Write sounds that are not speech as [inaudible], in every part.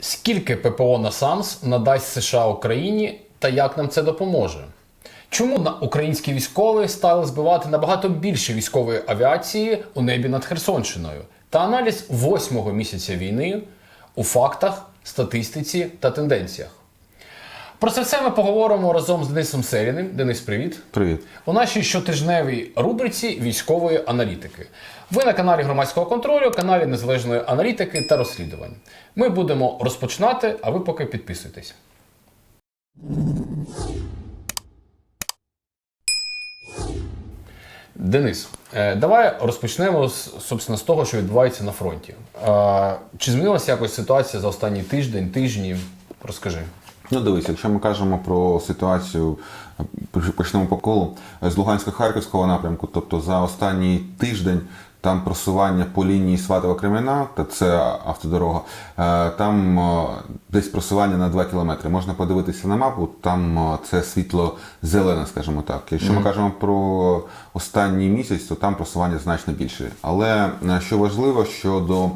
Скільки ППО на САМС надасть США Україні та як нам це допоможе? Чому на українські військові стали збивати набагато більше військової авіації у небі над Херсонщиною? Та аналіз восьмого місяця війни у фактах, статистиці та тенденціях. Про це все ми поговоримо разом з Денисом Серіним. Денис, привіт. Привіт. У нашій щотижневій рубриці військової аналітики. Ви на каналі громадського контролю, каналі незалежної аналітики та розслідувань. Ми будемо розпочинати, а ви поки підписуйтесь. Денис, е, давай розпочнемо з, собственно, з того, що відбувається на фронті. Чи змінилася якось ситуація за останній тиждень, тижні? Розкажи. Ну дивись, якщо ми кажемо про ситуацію, почнемо по колу з Лугансько-Харківського напрямку, тобто за останній тиждень там просування по лінії Сватова Кремена, та це автодорога, е, там е, десь просування на 2 кілометри. Можна подивитися на мапу, там е, це світло зелене, скажімо так. Якщо ми кажемо про останній місяць, то там просування значно більше. Але що важливо, що до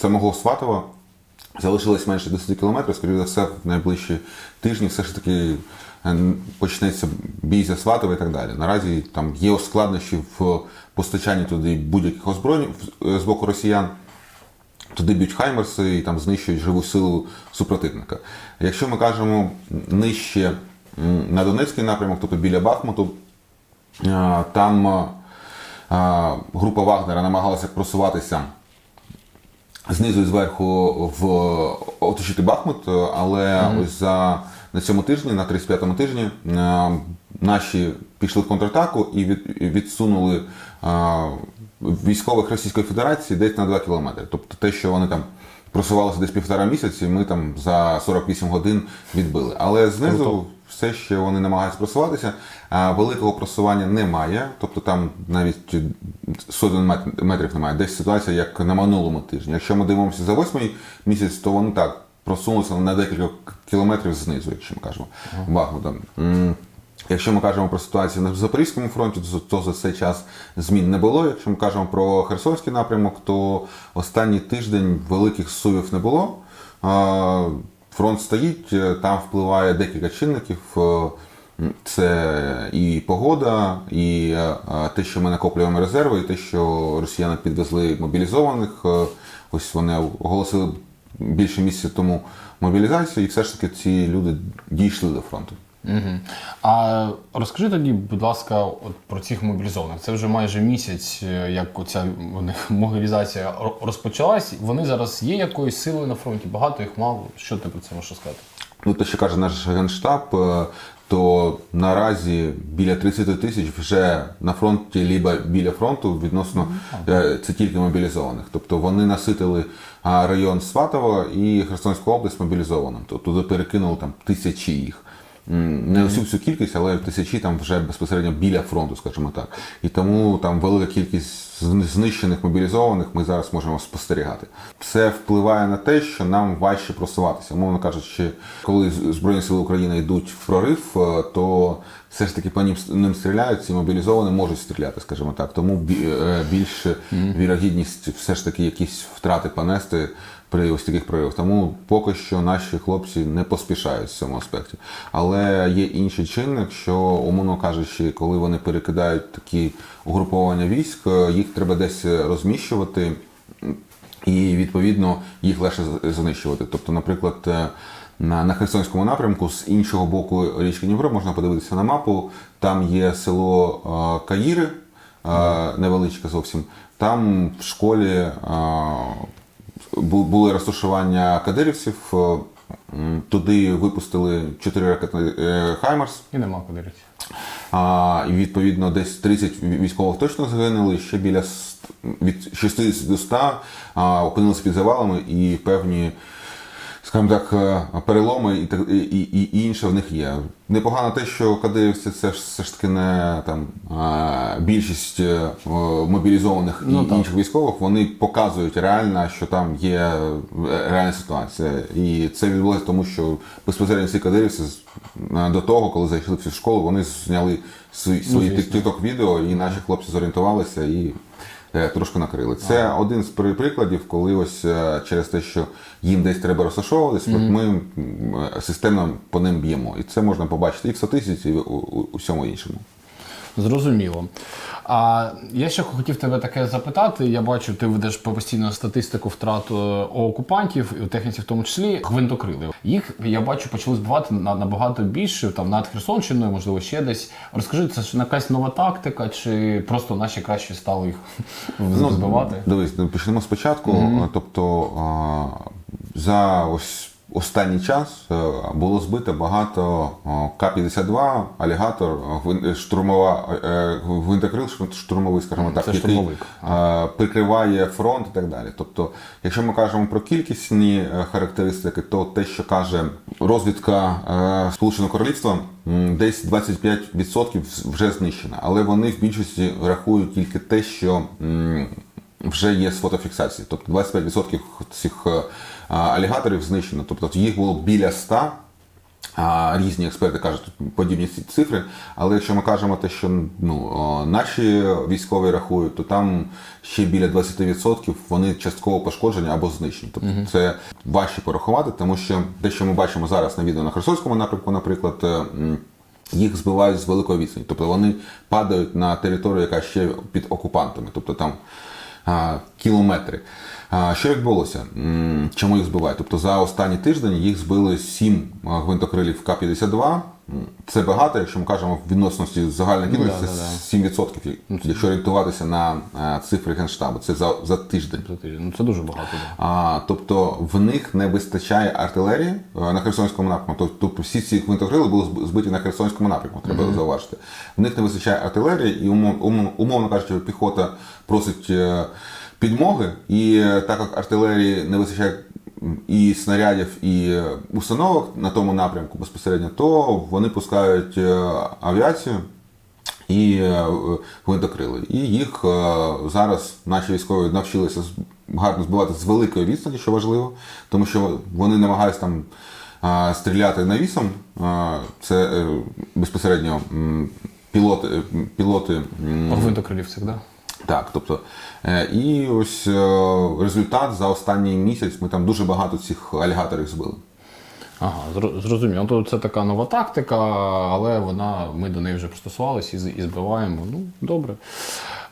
самого Сватова. Залишилось менше 10 кілометрів, скоріше за все, в найближчі тижні все ж таки е, почнеться бій за Сватове і так далі. Наразі там є складнощі в постачанні туди будь-яких озброєнь е, з боку росіян. Туди б'ють хаймерси і там знищують живу силу супротивника. Якщо ми кажемо нижче на Донецький напрямок, тобто біля Бахмуту, е, там група Вагнера намагалася просуватися знизу і зверху в оточити Бахмут, але ось за на цьому тижні, на 35-му тижні, е, наші пішли в контратаку і від, відсунули е, військових Російської Федерації десь на 2 кілометри. Тобто те, що вони там просувалися десь півтора місяці, ми там за 48 годин відбили. Але знизу. Все ще вони намагаються просуватися. Великого просування немає, тобто там навіть сотень метрів немає. Десь ситуація як на минулому тижні. Якщо ми дивимося за восьмий місяць, то вони так просунулися на декілька кілометрів знизу, якщо ми кажемо Бахмутом. М, Якщо ми кажемо про ситуацію на Запорізькому фронті, то- то за цей час змін не було. Якщо ми кажемо про Херсонський напрямок, то останній тиждень великих сувів не було. Фронт стоїть, е, там впливає декілька чинників. Е, Це і погода, і е, те, що ми накоплюємо резерви, і те, що росіяни підвезли мобілізованих. Ось вони оголосили більше місяця тому мобілізацію, і все ж таки ці люди дійшли до фронту. Угу. А розкажи тоді, будь ласка, от про цих мобілізованих. Це вже майже місяць, е, як оця [laughs] мобілізація розпочалась. Вони зараз є якоюсь силою на фронті. Багато їх мало. Що ти про це можеш сказати? Ну, те, що каже наш генштаб, е, то наразі біля 30 тисяч вже на фронті, либо біля фронту відносно е, це тільки мобілізованих. Тобто вони наситили район Сватово і Херсонську область мобілізованим. Тобто туди перекинули там тисячі їх. Не усю всю кількість, але тисячі там вже безпосередньо біля фронту, скажімо так. І тому там велика кількість знищених мобілізованих ми зараз можемо спостерігати. Це впливає на те, що нам важче просуватися. Мовно кажучи, коли Збройні сили України йдуть в прорив, е, то все ж таки по ним, ним стріляють, ці мобілізовані можуть стріляти, скажімо так. Тому е, більш вірогідність все ж таки якісь втрати понести при ось таких проявах. Тому поки що наші хлопці не поспішають в цьому аспекті. Але є інший чинник, що, умовно кажучи, коли вони перекидають такі угруповання військ, їх треба десь розміщувати. І відповідно їх легше знищувати. Тобто, наприклад, е, на, на Херсонському напрямку з іншого боку річки Дніпро можна подивитися на мапу. Там є село е, Каїри, е, невеличке зовсім. Там в школі е, були розташування кадирівців. е, Туди випустили 4 ракети Хаймерс. Хаймарс. І нема кадирівців. А, і відповідно десь 30 військових точно загинули, ще біля від 60 до 100 а, опинилися під завалами і певні, скажімо так, е, переломи і, і, і, інше в них є. Непогано те, що кадирівці це ж все ж таки не там більшість е, мобілізованих і Ну, інших військових, вони показують реально, що там є е, реальна ситуація. І це відбулося тому, що безпосередньо ці кадирівці е, до того, коли зайшли в школу, вони зняли свої, свої звісно. тікток відео, і наші хлопці зорієнтувалися і е, трошки накрили. Це один з при- прикладів, коли ось е, через те, що їм десь треба розташовуватись, от ми е, системно по ним б'ємо. І це можна побачити і в статистиці, і у, у, у всьому іншому. Зрозуміло. А я ще хотів тебе таке запитати. Я бачу, ти ведеш постійно статистику втрат е, окупантів і у техніці, в тому числі гвинтокрили. Їх я бачу, почали збивати на набагато більше, там над Херсонщиною, можливо, ще десь. Розкажи, це ж якась нова тактика, чи просто наші краще стали їх [laughs] збивати? Дивись, ну, почнемо спочатку. Тобто а, за ось останній час е, було збито багато К-52, алігатор, штурмова е, гвинтокрил, штур- штурмовий, скажімо так, який прикриває фронт і так далі. Тобто, якщо ми кажемо про кількісні е, характеристики, то те, що каже розвідка е, Сполученого Королівства, десь 25% вже знищено. Але вони в більшості рахують тільки те, що вже є з фотофіксації. Тобто 25% цих е, алігаторів знищено. Тобто їх було біля 100, різні експерти кажуть подібні цифри. Але якщо ми кажемо те, що ну, наші військові рахують, то там ще біля 20% вони частково пошкоджені або знищені. Тобто це важче порахувати, тому що те, що ми бачимо зараз на відео на Херсонському напрямку, наприклад. е, їх збивають з великої відстані, тобто вони падають на територію, яка ще під окупантами, тобто там кілометри. Що відбулося? Чому їх збивають? Тобто за останній тиждень їх збили 7 гвинтокрилів К-52. Це багато, якщо ми кажемо в відносності загальної кількості, да, це да, да. 7%, якщо орієнтуватися на цифри Генштабу. Це за, за тиждень. За Ну це дуже багато. Да. А, тобто в них не вистачає артилерії е, на Херсонському напрямку. Тобто всі ці гвинтокрили були збиті на Херсонському напрямку, треба зауважити. В них не вистачає артилерії, і умов, умов- умовно кажучи, піхота просить е, підмоги, і е, так як артилерії не вистачає і снарядів, і е, установок на тому напрямку безпосередньо, то вони пускають е, авіацію і е, гвинтокрили. І їх зараз наші військові навчилися гарно збивати з великої відстані, що важливо, тому що вони намагаються там стріляти навісом. Це безпосередньо пілоти, пілоти м, Гвинтокрилівців, да? Так, тобто, е, і ось е, результат за останній місяць ми там дуже багато цих алігаторів збили. Ага, зрозуміло. Тобто це така нова тактика, але вона, ми до неї вже пристосувалися і, збиваємо. Ну, добре.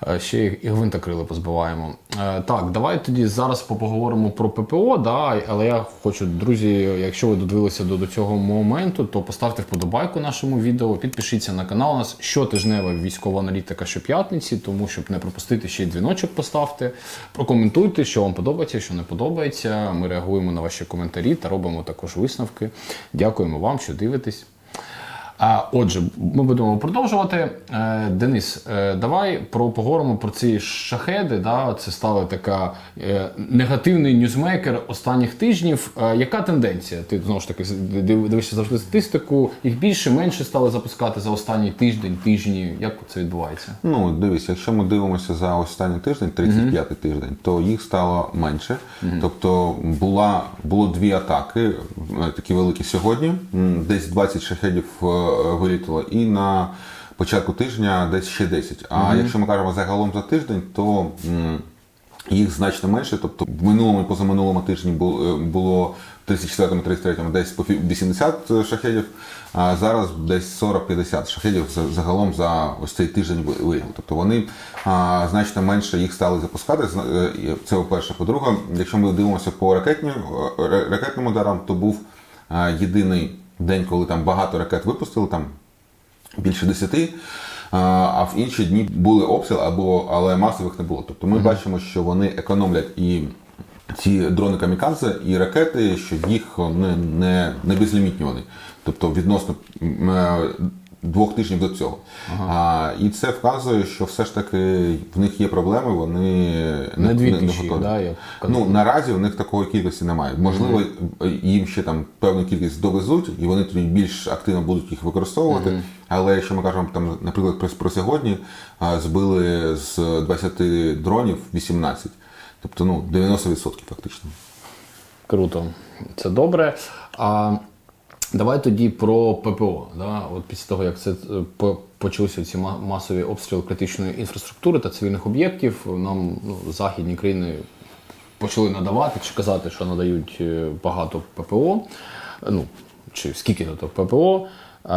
Е, Ще і, гвинтокрили позбиваємо. Е, Так, давай тоді зараз поговоримо про ППО. Да, але я хочу, друзі, якщо ви додивилися до, до цього моменту, то поставте вподобайку нашому відео, підпишіться на канал. У нас щотижнева військова аналітика щоп'ятниці, тому щоб не пропустити ще й дзвіночок поставте. Прокоментуйте, що вам подобається, що не подобається. Ми реагуємо на ваші коментарі та робимо також висновки. Дякуємо вам, що дивитесь. А, отже, ми будемо продовжувати. Е, Денис, е, давай про поговоримо про ці шахеди. Да? Це стала така е, негативний ньюзмейкер останніх тижнів. Яка тенденція? Ти знову ж таки див- дивишся завжди статистику. Їх більше менше стали запускати за останній тиждень, тижні. Як це відбувається? Ну, дивись, якщо ми дивимося за останній тиждень, 35-й тиждень, то їх стало менше. Тобто була, було дві атаки, такі великі сьогодні. Десь 20 шахедів е, і на початку тижня десь ще 10. А якщо ми кажемо загалом за тиждень, то їх значно менше. Тобто в минулому і позаминулому тижні е, було в 34-му, 33-му десь по 80 шахедів, а зараз десь 40-50 шахедів загалом за ось цей тиждень ви- виявили. Тобто вони а, значно менше їх стали запускати. Е, Це по-перше. По-друге, якщо ми дивимося по ракетні, е, ракетним ударам, то був єдиний день, коли там багато ракет випустили, там більше десяти. А в інші дні були обстріли, або але масових не було. Тобто ми бачимо, що вони економлять і ці дрони камікадзе, і ракети, що їх не, не, не безлімітні вони. Тобто відносно е, двох тижнів до цього. А, і це вказує, що все ж таки в них є проблеми, вони Не дві не, не тисячі, готові. да, як. Ну, наразі в них такої кількості немає. Можливо, їм ще там певну кількість довезуть, і вони тоді більш активно будуть їх використовувати. Але якщо ми кажемо там, наприклад, про, про сьогодні, а, збили з 20 дронів 18. Тобто ну, 90% фактично. Круто, це добре. А Давай тоді про ППО. Да? От після того, як це е, почалися ці масові обстріли критичної інфраструктури та цивільних об'єктів, нам ну, західні країни почали надавати чи казати, що надають е, багато ППО. Ну, чи скільки то ППО.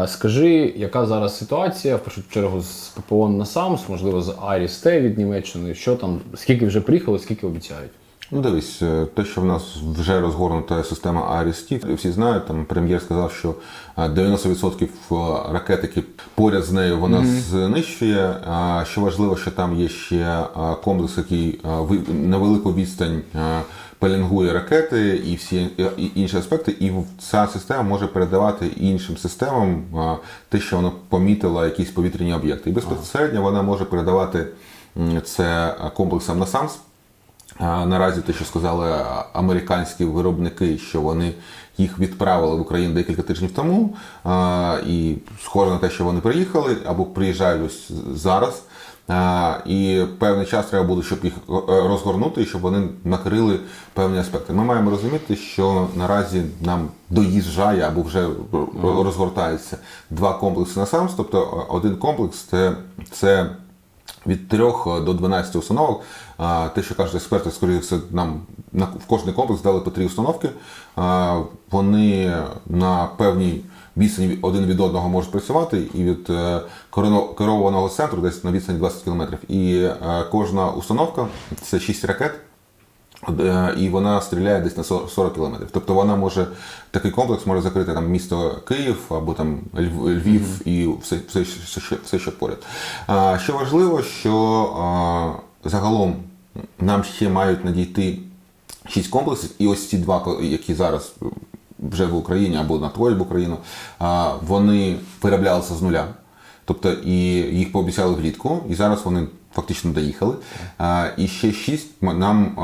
Скажи, яка зараз ситуація, в першу чергу з ППО на САМС, можливо, з Арісте від Німеччини, що там, скільки вже приїхало, скільки обіцяють? Ну, дивись, е, те, що в нас вже розгорнута система Арісті, всі знають, там прем'єр сказав, що е, 90% ракет, які поряд з нею вона знищує. Що важливо, що там є ще е, комплекс, який е, на велику відстань е, пеленгує ракети і всі е, інші аспекти, і ця система може передавати іншим системам е, те, що вона помітила якісь повітряні об'єкти. І безпосередньо вона може передавати це комплексам на САМС. Наразі те, що сказали американські виробники, що вони їх відправили в Україну декілька тижнів тому, і схоже на те, що вони приїхали або приїжджають ось зараз. І певний час треба буде, щоб їх е, розгорнути і щоб вони накрили певні аспекти. Ми маємо розуміти, що наразі нам доїжджає або вже розгортається два комплекси на САМС. Тобто е, один комплекс це, це від 3 до 12 установок. Те, що кажуть експерти, скоріше все, нам на в кожний комплекс дали по три установки. Вони на певній відстані один від одного можуть працювати, і від е, керованого центру десь на відстані 20 км. І е, кожна установка це 6 ракет. Е, І вона стріляє десь на 40 кілометрів. Тобто вона може такий комплекс може закрити там місто Київ або там Льв- Львів і все, все, все, все, що поряд. А, Що важливо, що а, загалом нам ще мають надійти шість комплексів, і ось ці два, які зараз вже в Україні або надходять в Україну, а, вони вироблялися з нуля. Тобто і їх пообіцяли влітку, і зараз вони фактично доїхали. І ще шість нам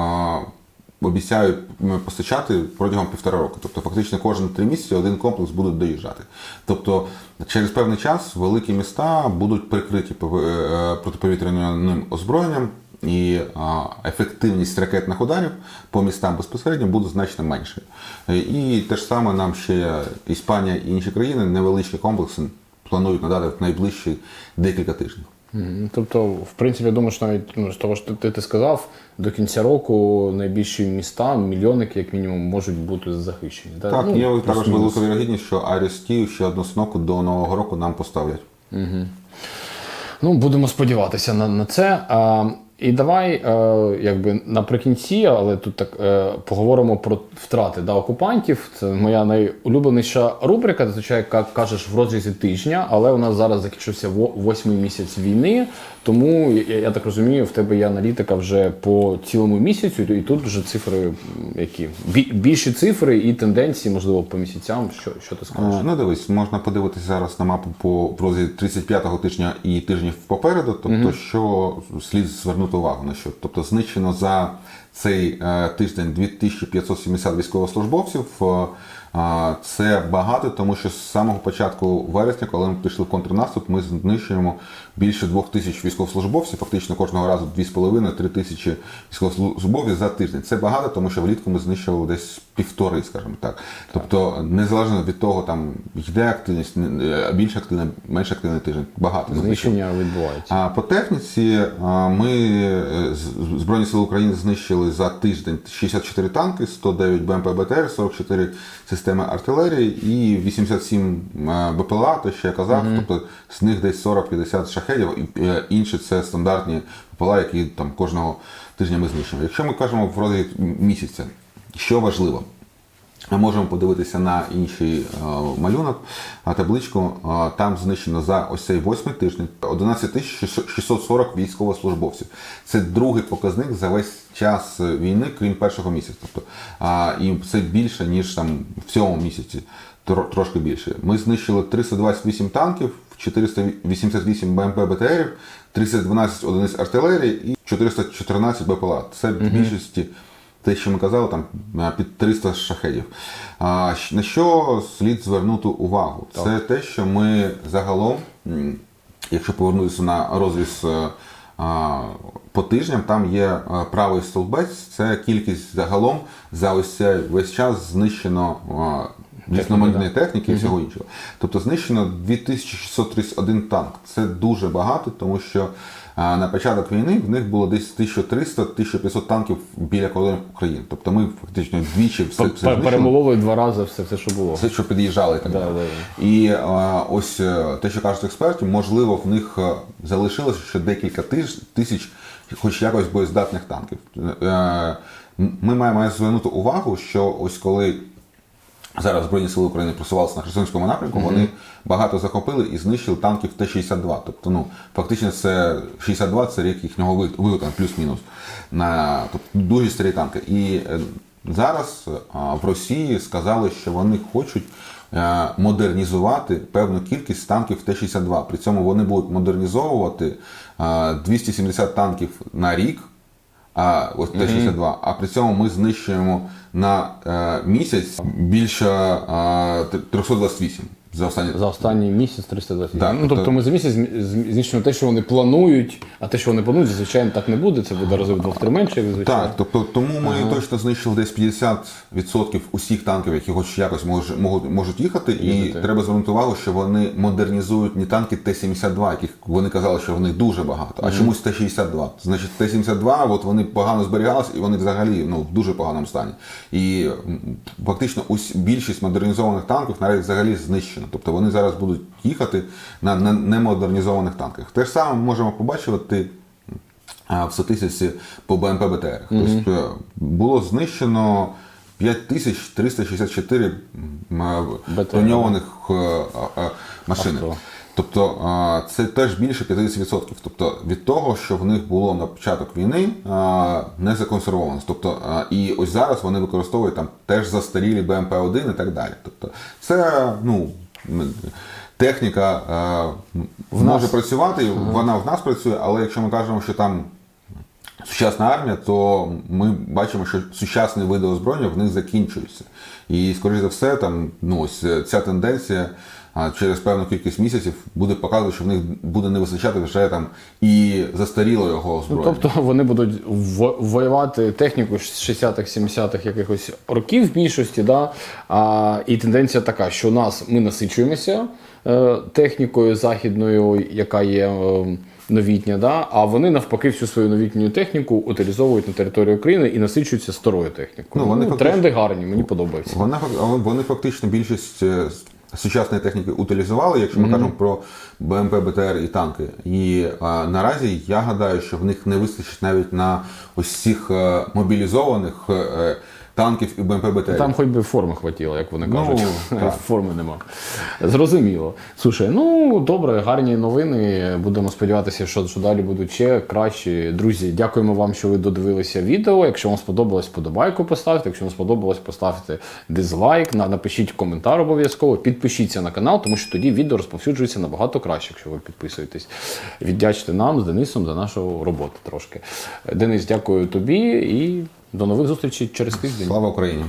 обіцяють постачати протягом півтора року. Тобто, фактично кожні три місяці один комплекс буде доїжджати. Тобто, через певний час великі міста будуть прикриті е, протиповітряним озброєнням. І ефективність ракетних ударів по містам безпосередньо буде значно меншою. І те ж саме нам ще Іспанія і інші країни невеличкі комплекси планують надати в найближчі декілька тижнів. Тобто, в принципі, я думаю, що навіть ну, з того, що ти, ти сказав, до кінця року найбільші міста, мільйонники, як мінімум, можуть бути захищені. Так, Так, Ну, є також велика вірогідність, що Арістів ще одну сноку до Нового року нам поставлять. Ну, будемо сподіватися на, на це. А, і давай, е, якби наприкінці, але тут так е, поговоримо про втрати да, окупантів. Це моя найулюбленіша рубрика. Зазвичай як кажеш в розрізі тижня, але у нас зараз закінчився во- восьмий місяць війни. Тому я, я так розумію, в тебе є аналітика вже по цілому місяцю, і тут вже цифри які Бі- більші цифри і тенденції, можливо, по місяцям. Що, що ти скажеш? Е, Ну, дивись, можна подивитися зараз на мапу по прозі 35-го тижня і тижнів попереду. Тобто, що слід звернути увагу на що. Тобто, знищено за цей е, тиждень 2570 військовослужбовців. Е, Це багато, тому що з самого початку вересня, коли ми пішли в контрнаступ, ми знищуємо більше двох тисяч військовослужбовців, фактично кожного разу 2,5-3 тисячі військовослужбовців за тиждень. Це багато, тому що влітку ми знищували десь півтори, скажімо так. Тобто, незалежно від того, там йде активність, не- більш активна, менш активний тиждень. Багато. Знищення відбувається. А по техніці ми е, Збройні сили України знищили за тиждень 64 танки, 109 БМП БТР, 44 системи артилерії і 87 е, БПЛА, те, що я казав. Тобто з них десь 40-50 шахедів, і е, інші це стандартні БПЛА, які там кожного тижня ми знищуємо. Якщо ми кажемо в розгляд місяця, що важливо? Ми можемо подивитися на інший е, малюнок, табличку. Там знищено за ось цей восьмий тиждень 11 тисяч 640 військовослужбовців. Це другий показник за весь час війни, крім першого місяця. Тобто, і це більше, ніж там в цьому місяці, тро- трошки більше. Ми знищили 328 танків, 488 БМП БТРів, 312 одиниць артилерії і 414 БПЛА. Це більшості те, що ми казали, там під 300 шахедів. А, на що слід звернути увагу? Це те, що ми загалом, якщо повернутися на розріз е, а, по тижням, там є е, правий стовбець, це кількість загалом за ось цей весь час знищено різноманітної техніки і всього іншого. Тобто знищено 2631 танк. Це дуже багато, тому що на початок війни в них було десь 1300-1500 танків біля кордонів України. Тобто ми фактично двічі все, все знищили. Перемололи два рази все, все, що було. Все, що під'їжджали так Да, да, І а, ось е, те, що кажуть експерти, можливо, в них е, залишилося ще декілька тисяч, хоч якось боєздатних танків. Е, Ми маємо звернути увагу, що ось коли зараз Збройні сили України просувалися на Херсонському напрямку, вони багато захопили і знищили танків Т-62. Тобто, ну, фактично, це 62 це рік їхнього ви- виготовлення, плюс-мінус. На, тобто, дуже старі танки. І е, зараз в Росії сказали, що вони хочуть е, модернізувати певну кількість танків Т-62. При цьому вони будуть модернізовувати е, 270 танків на рік. А ось Т-62, а при цьому ми знищуємо на е, місяць більше е, 328 за останні. За останній місяць 320. Так, ну, тобто то- ми за місяць зм- те, що вони планують, а те, що вони планують, звичайно, так не буде. Це буде рази в двох-три менше, як звичайно. Так, тобто тому ми точно знищили десь 50% усіх танків, які хоч якось мож, можуть, можуть їхати. І треба звернути увагу, що вони модернізують не танки Т-72, яких вони казали, що в них дуже багато, а чомусь Т-62. Значить, Т-72, от вони погано зберігалися і вони взагалі ну, в дуже поганому стані. І фактично ус, більшість модернізованих танків навіть взагалі знищено. Тобто вони зараз будуть їхати на, немодернізованих танках. Те ж саме ми можемо побачити в статистиці по БМП БТР. Тобто е, було знищено 5364 м, е, броньованих е, е, машин. Тобто це теж більше 50%. Тобто від того, що в них було на початок війни, не законсервовано. Тобто, і ось зараз вони використовують там теж застарілі БМП-1 і так далі. Тобто, це ну. Техніка е, може працювати, вона в нас працює, але якщо ми кажемо, що там сучасна армія, то ми бачимо, що сучасні види озброєння в них закінчуються. І, скоріш за все, там ну, ось е, ця тенденція через певну кількість місяців буде показувати, що в них буде не вистачати вже там і застарілого його Ну, озброєння. тобто вони будуть во- воювати техніку 60-х, 70-х якихось років в більшості, да? а, і тенденція така, що у нас ми насичуємося е, технікою західною, яка є е, новітня, да? а вони навпаки всю свою новітню техніку утилізовують на території України і насичуються старою технікою. Ну, вони Ну, фактично- тренди гарні, мені подобається. Вони, фак- вони фактично більшість е, сучасної техніки утилізували, якщо ми кажемо про БМП, БТР і танки. І а, наразі я гадаю, що в них не вистачить навіть на ось цих е, мобілізованих е, е, танків і БМП, БТР. Там хоч би форми хватило, як вони Ну, кажуть. так. [laughs] Форми нема. Зрозуміло. Слушай, ну добре, гарні новини. Будемо сподіватися, що, що далі будуть ще кращі. Друзі, дякуємо вам, що ви додивилися відео. Якщо вам сподобалось, подобайку поставте. Якщо вам сподобалось, поставте дизлайк. Напишіть коментар обов'язково. Підпишіться на канал, тому що тоді відео розповсюджується набагато краще, якщо ви підписуєтесь. Віддячте нам з Денисом за нашу роботу трошки. Денис, дякую тобі і до нових зустрічей через тиждень. Слава Україні!